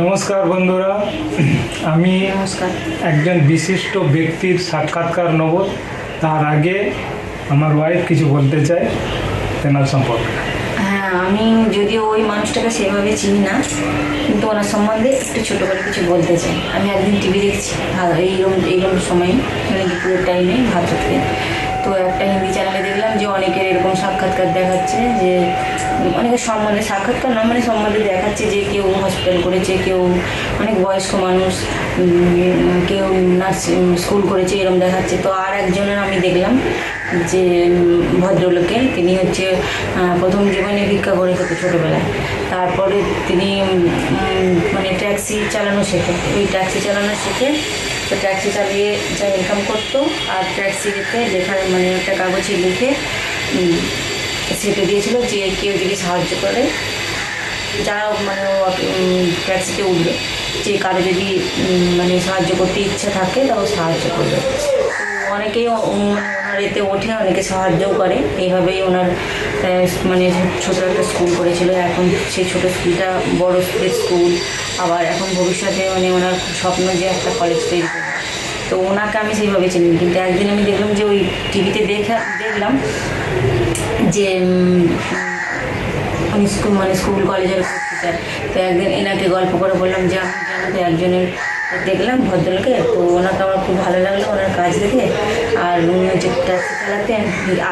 নমস্কার বন্ধুরা। আমি একজন বিশিষ্ট ব্যক্তির সাক্ষাৎকার নেব। তার আগে আমার ওয়াইফ কিছু বলতে চায় তেনার সম্পর্কে। হ্যাঁ আমি যদিও ওই মানুষটাকে সেভাবে চিনি না কিন্তু ওনার সম্বন্ধে একটু ছোটো করে কিছু বলতে চাই। আমি একদিন টিভি দেখছি এইরকম এইরকম সময় মানে দুপুরের টাইমে ভাত তো একটা হিন্দি চ্যানেলে দেখলাম যে অনেকের এরকম সাক্ষাৎকার দেখাচ্ছে যে, অনেকের সম্বন্ধে সাক্ষাৎকার না মানে সম্বন্ধে দেখাচ্ছে যে কেউ হসপিটাল করেছে, কেউ অনেক বয়স্ক মানুষ কেউ নার্সিং স্কুল করেছে, এরকম দেখাচ্ছে। তো আর একজনের আমি দেখলাম যে ভদ্রলোকে তিনি হচ্ছে প্রথম জীবনে ভিক্ষা করে খেতে ছোটোবেলায়। তারপরে তিনি মানে ট্যাক্সি চালানো শেখে। ওই ট্যাক্সি চালানো শিখে তো ট্যাক্সি চালিয়ে যা ইনকাম করতো আর ট্যাক্সিতে লেখা মানে একটা কাগজে লিখে সেটে দিয়েছিল যে কেউ যদি সাহায্য করে যারা মানে ট্যাক্সিতে উঠবে। যে কারও যদি মানে সাহায্য করতে ইচ্ছা থাকে, তাও সাহায্য করবে। অনেকেই ওনার এতে ওঠে, অনেকে সাহায্যও করে। এইভাবেই ওনার মানে ছোটো একটা স্কুল করেছিল। এখন সেই ছোটো স্কুলটা, বড় স্কুল। আবার এখন ভবিষ্যতে মানে ওনার স্বপ্ন যে একটা কলেজ তৈরি তো ওনাকে আমি সেইভাবে চিনি কিন্তু একদিন আমি দেখলাম যে ওই টিভিতে দেখা দেখলাম যে উনি স্কুল মানে স্কুল কলেজের প্রফেসর তো একদিন এনাকে গল্প করে বললাম যে আমি জানো তো একজনের দেখলাম ভদ্রলোকে। তো ওনাকে আমার খুব ভালো লাগল ওনার কাজ দেখে। আর উনি হচ্ছে ট্যাক্সি চালাতেন,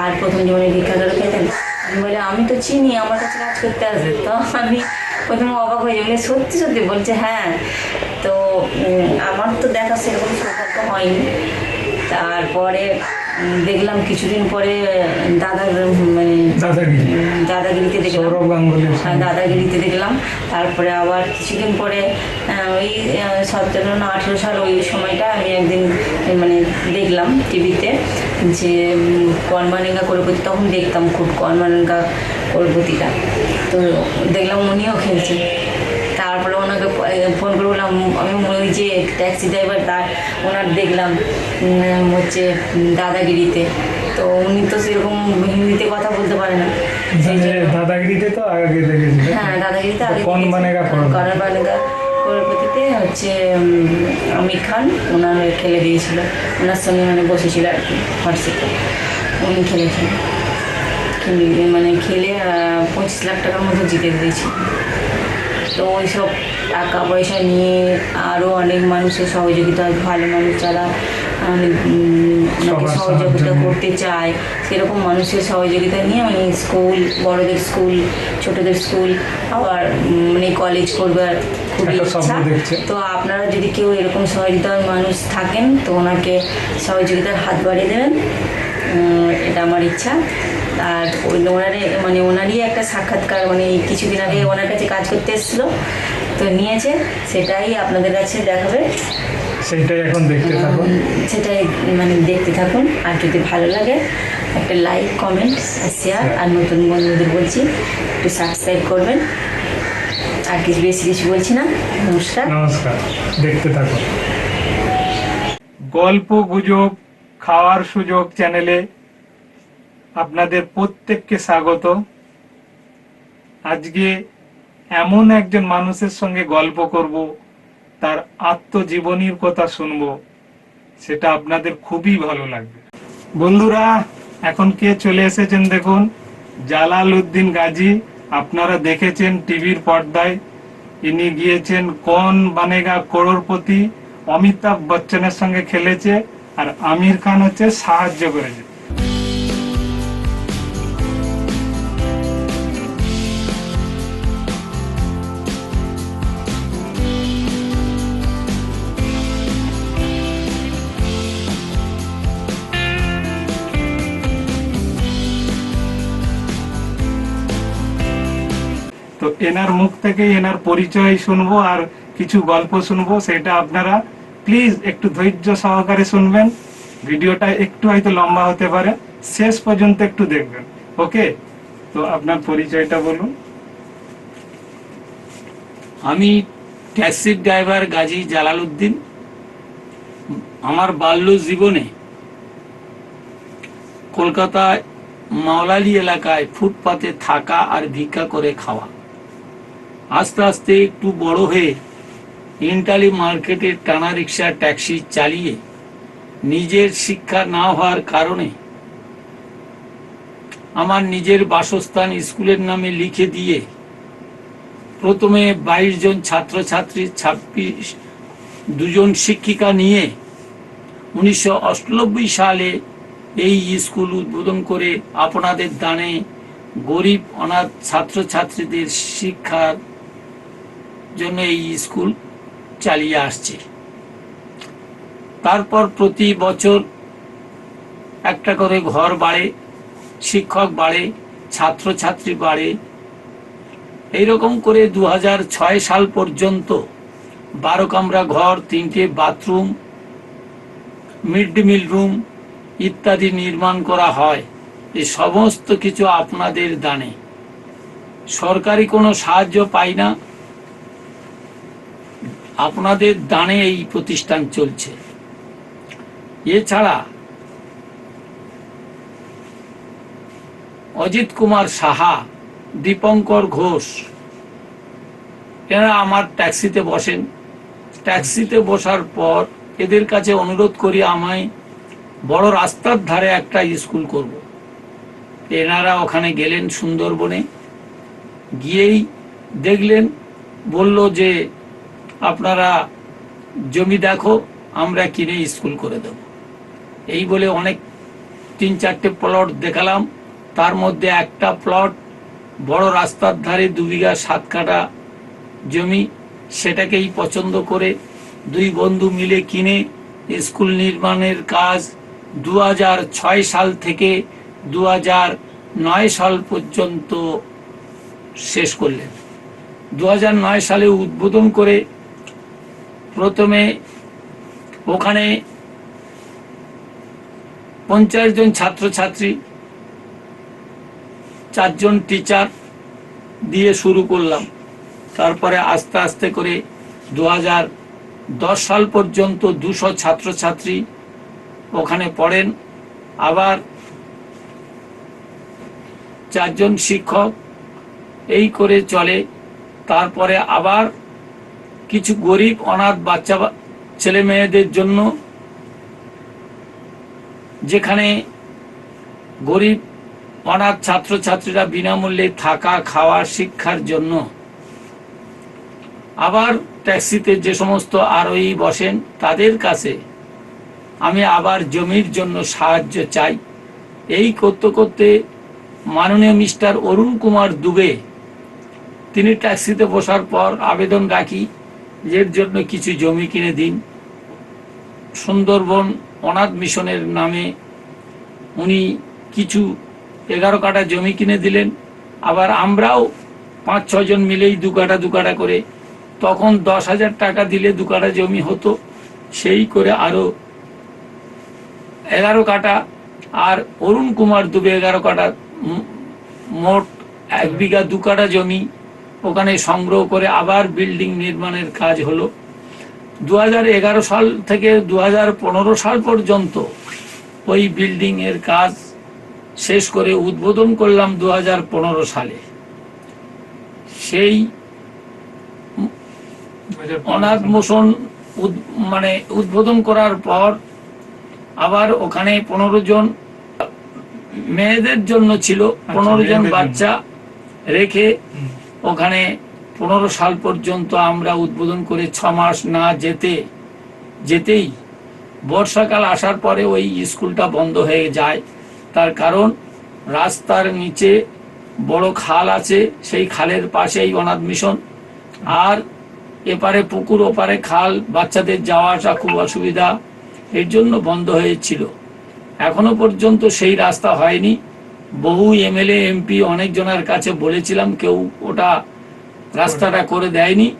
আর প্রথম জীবনে ভিক্ষা করে খেতেন। আমি বলে আমি তো চিনি, আমার কাছে কাজ করতে আসবে। তো আমি প্রথমে অবাক হয়ে যাবে সত্যি সত্যি বলছে হ্যাঁ তো আমার তো দেখা সেরকম সৌভাগ্য হয়নি। তারপরে দেখলাম কিছুদিন পরে দাদার মানে দাদাগিরিতে দেখলাম। হ্যাঁ, দাদাগিরিতে দেখলাম। তারপরে আবার কিছুদিন পরে ওই সতেরো না আঠেরো সাল ওই সময়টা আমি একদিন মানে দেখলাম টিভিতে যে কর্মানেঙ্গা করপতি তখন দেখতাম খুব কর্মানেঙ্গা করপতিটা তো দেখলাম উনিও খেলছেন তারপরে ওনাকে ফোন করে বললাম আমি ওই যে ট্যাক্সি ড্রাইভার তার। ওনার দেখলাম হচ্ছে দাদাগিরিতে। তো উনি তো সেরকম হিন্দিতে কথা বলতে পারে না। সেই দাদাগিরিতে তো আগে হ্যাঁ দাদাগিরিতে আগে কোন বানেগা করার বানেগা করপতিতে হচ্ছে আমির খান ওনার খেলে দিয়েছিল। ওনার সঙ্গে মানে বসেছিল আর কি হোয়াটসঅ্যাপে। উনি খেলেছেন। খেলে মানে খেলে পঁচিশ লাখ টাকার মতো জিতে দিয়েছি তো ওইসব টাকা পয়সা নিয়ে আরও অনেক মানুষের সহযোগিতা ভালো মানুষ যারা ওনাকে সবার সহযোগিতা করতে চায় সেরকম মানুষের সহযোগিতা নিয়ে মানে স্কুল বড়দের স্কুল ছোটদের স্কুল আবার মানে কলেজ করবার খুবই ইচ্ছা। তো আপনারা যদি কেউ এরকম সহযোগিতার মানুষ থাকেন তো ওনাকে সহযোগিতার হাত বাড়িয়ে দেবেন। এটা আমার ইচ্ছা। আর ওই ওনারে মানে ওনারই একটা সাক্ষাৎকার মানে এই কিছুদিন আগে ওনার কাছে কাজ করতে এসেছিল। তো নিয়েছে সেটাই আপনাদের কাছে দেখাবে। সেইটাই এখন দেখতে থাকুন। সেটাই মানে দেখতে থাকুন। আর যদি ভালো লাগে একটা লাইক কমেন্ট আর শেয়ার আর নতুন বন্ধুদের বলছি একটু সাবস্ক্রাইব করবেন। আর কিছু বেশি কিছু বলছি না। নমস্কার। নমস্কার। দেখতে থাকুন। গল্প গুজব খাওয়ার সুযোগ চ্যানেলে আপনাদের প্রত্যেককে স্বাগত। আজকে এমন একজন মানুষের সঙ্গে গল্প করব, তার আত্মজীবনীর কথা শুনব, সেটা আপনাদের খুবই ভালো লাগবে। বন্ধুরা, এখন কে চলে এসেছেন দেখুন? জালাল উদ্দিন গাজী, আপনারা দেখেছেন টিভির পর্দায়। ইনি গিয়েছেন কোন বানেগা করোড়পতি অমিতাভ বচ্চনের সঙ্গে খেলেছে। আর আমির খান হচ্ছে সাহায্য করেছে তো এনার মুখ থেকে এনার পরিচয় শুনব আর কিছু গল্প শুনব, সেটা আপনারা প্লিজ একটু ধৈর্য সহকারে শুনবেন। ভিডিওটা একটু হয়তো লম্বা হতে পারে। শেষ পর্যন্ত একটু দেখবেন। ওকে? তো আপনার পরিচয়টা বলুন। আমি ট্যাক্সি ড্রাইভার গাজী জালালউদ্দিন আমার বাল্য জীবনে কলকাতায় মাওলালি এলাকায় ফুটপাতে থাকা আর ভিক্ষা করে খাওয়া। আস্তে আস্তে একটু বড় হয়ে ইন্টালি মার্কেটের টানা রিক্সা, ট্যাক্সি চালিয়ে নিজের শিক্ষা না হওয়ার কারণে আমার নিজের বাসস্থান স্কুলের নামে লিখে দিয়ে প্রথমে বাইশ জন ছাত্রছাত্রী, ছাব্বিশ দুজন শিক্ষিকা নিয়ে উনিশশো সালে এই স্কুল উদ্বোধন করে আপনাদের দানে গরিব, অনাথ ছাত্রছাত্রীদের শিক্ষার জন্য এই স্কুল চালিয়ে আসছে। তারপর প্রতি বছর একটা করে ঘর বাড়ে, শিক্ষক বাড়ে, ছাত্রছাত্রী বাড়ে। এইরকম করে দু সাল পর্যন্ত বারো কামরা ঘর, তিনটে bathroom, mid day meal room ইত্যাদি নির্মাণ করা হয়। এই সমস্ত কিছু আপনাদের দানে। সরকারি কোনো সাহায্য পাই না। আপনাদের দানে এই প্রতিষ্ঠান চলছে। এছাড়া অজিত কুমার সাহা, দীপঙ্কর ঘোষ, এরা আমার ট্যাক্সিতে বসেন। ট্যাক্সিতে বসার পর এদের কাছে অনুরোধ করি আমায় বড় রাস্তার ধারে একটা স্কুল করব। এনারা ওখানে গেলেন সুন্দরবনে। গিয়েই দেখলেন, বলল যে আপনারা জমি দেখো, আমরা কিনে স্কুল করে দেব। এই বলে অনেক তিন চারটে প্লট দেখালাম। তার মধ্যে একটা প্লট বড় রাস্তার ধারে দু বিঘা সাত কাটা জমি, সেটাকেই পছন্দ করে দুই বন্ধু মিলে কিনে স্কুল নির্মাণের কাজ দু সাল থেকে দু সাল পর্যন্ত শেষ করলেন। দু সালে উদ্বোধন করে প্রথমে ওখানে পঞ্চাশ জন ছাত্রছাত্রী, চারজন টিচার দিয়ে শুরু করলাম। তারপরে আস্তে আস্তে করে দু দশ সাল পর্যন্ত দুশো ছাত্রছাত্রী ওখানে পড়েন। আবার চারজন শিক্ষক, এই করে চলে। তারপরে আবার কিছু গরিব, অনাথ বাচ্চা ছেলে মেয়েদের জন্য যেখানে গরিব, অনাথ ছাত্রছাত্রীরা বিনামূল্যে থাকা, খাওয়া, শিক্ষার জন্য আবার ট্যাক্সিতে যে সমস্ত আরোহী বসেন, তাদের কাছে আমি আবার জমির জন্য সাহায্য চাই। এই করতে করতে মাননীয় মিস্টার অরুণ কুমার দুবে, তিনি ট্যাক্সিতে বসার পর আবেদন রাখি। এর জন্য কিছু জমি কিনে দিন। সুন্দরবন অনাথ মিশনের নামে উনি কিছু এগারো কাটা জমি কিনে দিলেন। আবার আমরাও পাঁচ ছজন মিলেই দু কাটা দু কাটা করে তখন দশ হাজার টাকা দিলে দু কাটা জমি হতো। সেই করে আরও এগারো কাটা আর অরুণ কুমার দুবে এগারো কাটা মোট এক বিঘা দু কাটা জমি ওখানে সংগ্রহ করে আবার বিল্ডিং নির্মাণের কাজ হলো। দু হাজার এগারো সাল থেকে দুহাজার পনেরো সাল পর্যন্ত ওই বিল্ডিং এর কাজ শেষ করে উদ্বোধন করলাম দুহাজার পনেরো সালে। সেই অনাথ মোশন মানে উদ্বোধন করার পর আবার ওখানে পনেরো জন মেয়েদের জন্য ছিল পনেরো জন বাচ্চা রেখে। ওখানে পনেরো সাল পর্যন্ত আমরা উদ্বোধন করে ছ মাস না যেতে, যেতেই বর্ষাকাল আসার পরে ওই স্কুলটা বন্ধ হয়ে যায়। তার কারণ রাস্তার নিচে বড় খাল আছে, সেই খালের পাশেই অনাথ মিশন। আর এপারে পুকুর, ওপারে খাল, বাচ্চাদের যাওয়া আসা খুব অসুবিধা, এর জন্য বন্ধ হয়েছিল। এখনও পর্যন্ত সেই রাস্তা হয়নি। বহু এমএলএ, এমপি অনেকজনের কাছে বলেছিলাম, কেউ ওটা রাস্তাটা করে দেয়নি।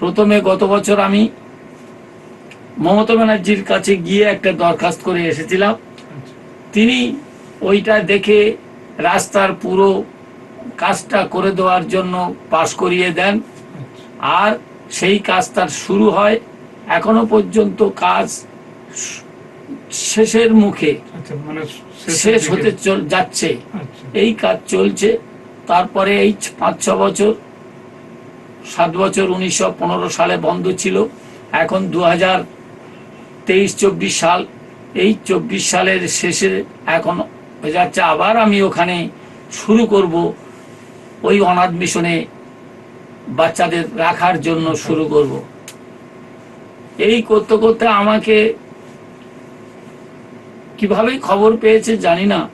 প্রথমে গত বছর আমি মমতা ব্যানার্জির কাছে গিয়ে একটা দরখাস্ত করে এসেছিলাম। তিনি ওইটা দেখে রাস্তার পুরো কাজটা করে দেওয়ার জন্য পাশ করিয়ে দেন। আর সেই কাজ তার শুরু হয়। এখনও পর্যন্ত কাজ শেষের মুখে। শেষ হতে যাচ্ছে। আচ্ছা। এই কাজ চলছে। তারপরে এই পাঁচ ছ বছর সাত বছর উনিশশো পনেরো সালে বন্ধ ছিল। এখন দু হাজার তেইশ চব্বিশ সাল। এই চব্বিশ সালের শেষে এখন হয়ে যাচ্ছে। আবার আমি ওখানে শুরু করব। ওই অনাথ মিশনে বাচ্চাদের রাখার জন্য শুরু করব। এই করতে করতে আমাকে কীভাবে খবর পেয়েছে জানি না।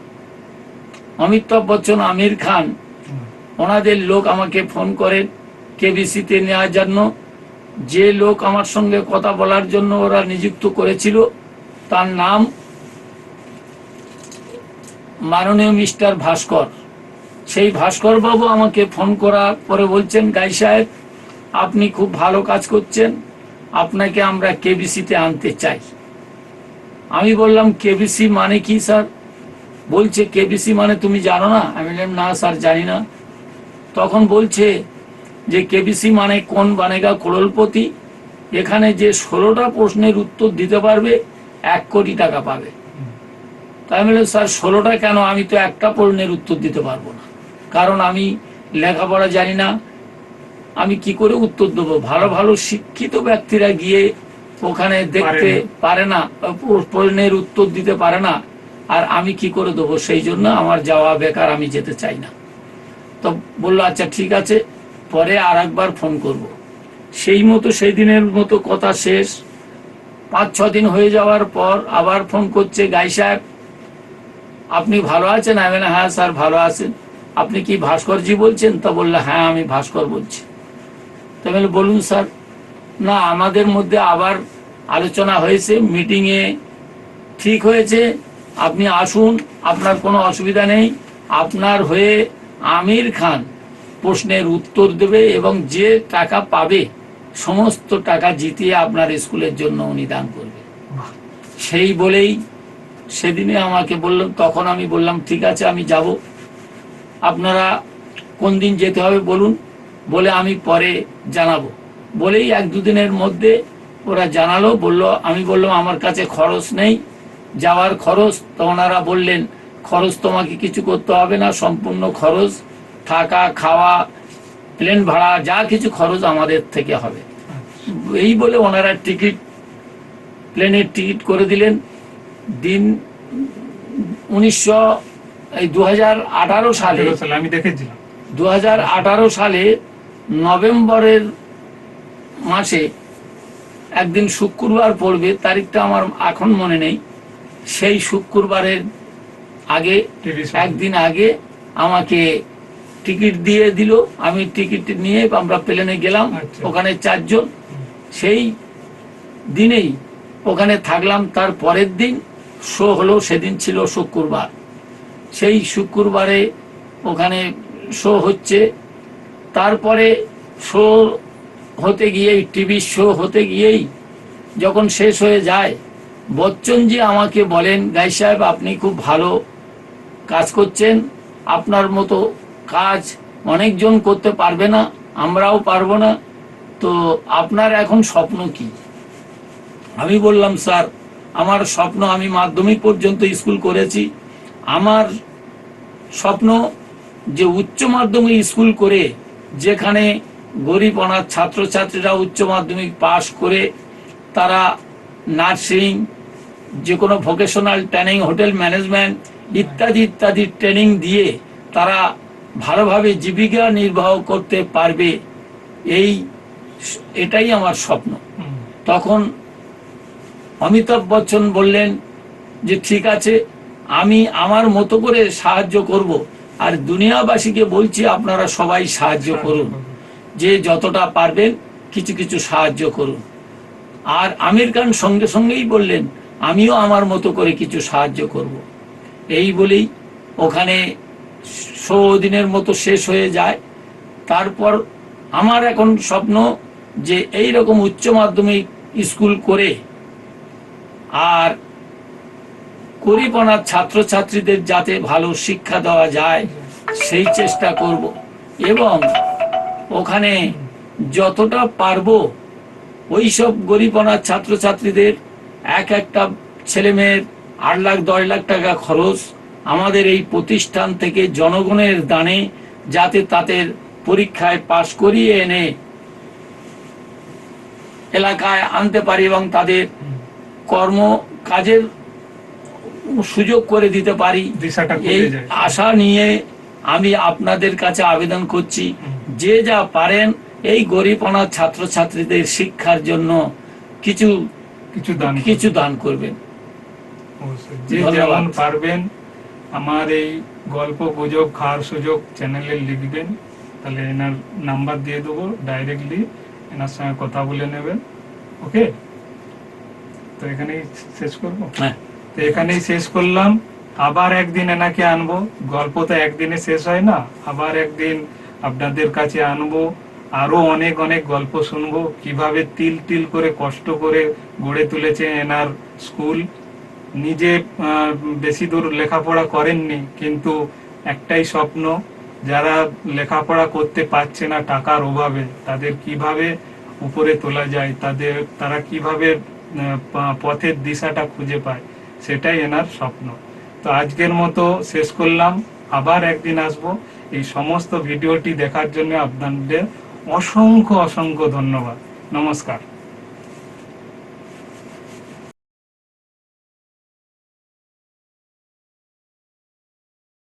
অমিতাভ বচ্চন, আমির খান, ওনাদের লোক আমাকে ফোন করেন কেবিসিতে নেওয়ার জন্য। যে লোক আমার সঙ্গে কথা বলার জন্য ওরা নিযুক্ত করেছিল, তার নাম মাননীয় মিস্টার ভাস্কর। সেই ভাস্কর বাবু আমাকে ফোন করার পরে বলছেন, গাই সাহেব, আপনি খুব ভালো কাজ করছেন। আপনাকে আমরা কেবিসিতে আনতে চাই। আমি বললাম, কেবিসি মানে কি, স্যার? বলছে, কেবিসি মানে তুমি জানো না? আমি বললাম, না, স্যার, জানি না। তখন বলছে যে, কেবিসি মানে কোন বানেগা করোলপতি এখানে যে ষোলোটা প্রশ্নের উত্তর দিতে পারবে, এক কোটি টাকা পাবে। তাই বলে স্যার, ষোলোটা কেন? আমি তো একটা প্রশ্নের উত্তর দিতে পারব না। কারণ আমি লেখাপড়া জানি না। আমি কি করে উত্তর দেবো? ভালো ভালো শিক্ষিত ব্যক্তিরা গিয়ে ওখানে দেখতে পারে না প্রশ্নের উত্তর দিতে পারে না। আর আমি কি করে দেবো? সেই জন্য আমার যাওয়া বেকার আমি যেতে চাই না। তো বলল আচ্ছা ঠিক আছে। পরে আর একবার ফোন করব। সেই মতো সেই দিনের মতো কথা শেষ। পাঁচ ছ দিন হয়ে যাওয়ার পর আবার ফোন করছে গাই সাহেব আপনি ভালো আছেন? আমি না হ্যাঁ স্যার ভালো আছেন আপনি কি ভাস্করজি বলছেন? তা বললে হ্যাঁ আমি ভাস্কর বলছি। তো বলুন স্যার না, আমাদের মধ্যে আবার আলোচনা হয়েছে মিটিংয়ে ঠিক হয়েছে। আপনি আসুন, আপনার কোনো অসুবিধা নেই। আপনার হয়ে আমির খান প্রশ্নের উত্তর দেবে এবং যে টাকা পাবে, সমস্ত টাকা জিতিয়ে আপনার স্কুলের জন্য উনি দান করবে। সেই বলেই সেদিনে আমাকে বললাম তখন আমি বললাম, ঠিক আছে, আমি যাব। আপনারা কোন দিন যেতে হবে বলুন, বলে আমি পরে জানাব। বলেই এক দুদিনের মধ্যে ওরা জানালো বলল আমি বললাম আমার কাছে খরচ নেই যাওয়ার খরচ। তো ওনারা বললেন খরচ তোমাকে কিছু করতে হবে না সম্পূর্ণ খরচ থাকা খাওয়া প্লেন ভাড়া যা কিছু খরচ আমাদের থেকে হবে। এই বলে ওনারা টিকিট প্লেনের টিকিট করে দিলেন। দিন উনিশশো এই দু সালে আমি দেখেছিলাম। দু হাজার আঠারো সালে নভেম্বরের মাসে। একদিন শুক্রবার পড়বে তারিখটা আমার এখন মনে নেই। সেই শুক্রবারের আগে একদিন আগে আমাকে টিকিট দিয়ে দিল। আমি টিকিট নিয়ে আমরা প্লেনে গেলাম আচ্ছা। ওখানে চারজন। সেই দিনেই ওখানে থাকলাম তার পরের দিন শো হলো সেদিন ছিল শুক্রবার। সেই শুক্রবারে ওখানে শো হচ্ছে। তারপরে শো হতে গিয়েই, টিভি শো হতে গিয়েই যখন শেষ হয়ে যায় বচ্চনজি আমাকে বলেন, গাই সাহেব, আপনি খুব ভালো কাজ করছেন, আপনার মতো কাজ অনেকজন করতে পারবে না, আমরাও পারব না, তো আপনার এখন স্বপ্ন কি? আমি বললাম, স্যার, আমার স্বপ্ন আমি মাধ্যমিক পর্যন্ত স্কুল করেছি। আমার স্বপ্ন যে উচ্চ মাধ্যমিক স্কুল করে যেখানে গরিব অনাথ ছাত্রছাত্রীরা উচ্চ মাধ্যমিক পাশ করে তারা নার্সিং যে কোনো ভোকেশনাল ট্রেনিং হোটেল ম্যানেজমেন্ট ইত্যাদি ইত্যাদি ট্রেনিং দিয়ে তারা ভালোভাবে জীবিকা নির্বাহ করতে পারবে। এই এটাই আমার স্বপ্ন। তখন অমিতাভ বচ্চন বললেন যে ঠিক আছে আমি আমার মতো করে সাহায্য করব। আর দুনিয়াবাসীকে বলছি আপনারা সবাই সাহায্য করুন। যে যতটা পারবেন কিছু কিছু সাহায্য করুন। আর আমির খান সঙ্গে সঙ্গেই বললেন, আমিও আমার মতো করে কিছু সাহায্য করব। এই বলেই ওখানে শো দিনের মতো শেষ হয়ে যায়। তারপর আমার এখন স্বপ্ন যে এই রকম উচ্চ মাধ্যমিক স্কুল করে আর গরিবনাথ ছাত্রছাত্রীদের যাতে ভালো শিক্ষা দেওয়া যায়, সেই চেষ্টা করব। এবং ওখানে যতটা পারব ওই সব গরিবনাথ ছাত্রছাত্রীদের এক একটা ছেলে মেয়ের আট লাখ দশ লাখ টাকা খরচ আমাদের এই প্রতিষ্ঠান থেকে জনগণের দানে যাতে তাদের পরীক্ষায় পাশ করিয়ে এনে এলাকায় আনতে পারি এবং তাদের কর্ম কাজের সুযোগ করে দিতে পারি। এই আশা নিয়ে আমি আপনাদের কাছে আবেদন করছি যে যা পারেন এই গরিব অনাথ ছাত্রছাত্রীদের শিক্ষার জন্য কিছু কিছু দান কিছু দান করবেন। যে যেমন পারবেন আমার এই গল্প গুজব খাওয়ার সুযোগ চ্যানেলে লিখবেন তাহলে এনার নাম্বার দিয়ে দেবো ডাইরেক্টলি এনার সঙ্গে কথা বলে নেবেন ওকে? তো এখানেই শেষ করব? হ্যাঁ। তো এখানেই শেষ করলাম। আবার একদিন এনাকে আনব? গল্প তো একদিনে শেষ হয় না। আবার একদিন আপনাদের কাছে আনব। আরও অনেক অনেক গল্প শুনব। কীভাবে তিল তিল করে কষ্ট করে গড়ে তুলেছে এনার স্কুল। নিজে বেশি দূর লেখাপড়া করেননি, কিন্তু একটাই স্বপ্ন, যারা লেখাপড়া করতে পারছে না টাকার অভাবে, তাদের কীভাবে উপরে তোলা যায়, তাদের, তারা কীভাবে পথের দিশাটা খুঁজে পায়, সেটাই এনার স্বপ্ন। তো আজকের মতো শেষ করলাম। আবার একদিন আসব। এই সমস্ত ভিডিওটি দেখার জন্য আপনাদের অসংখ্য অসংখ্য ধন্যবাদ। নমস্কার।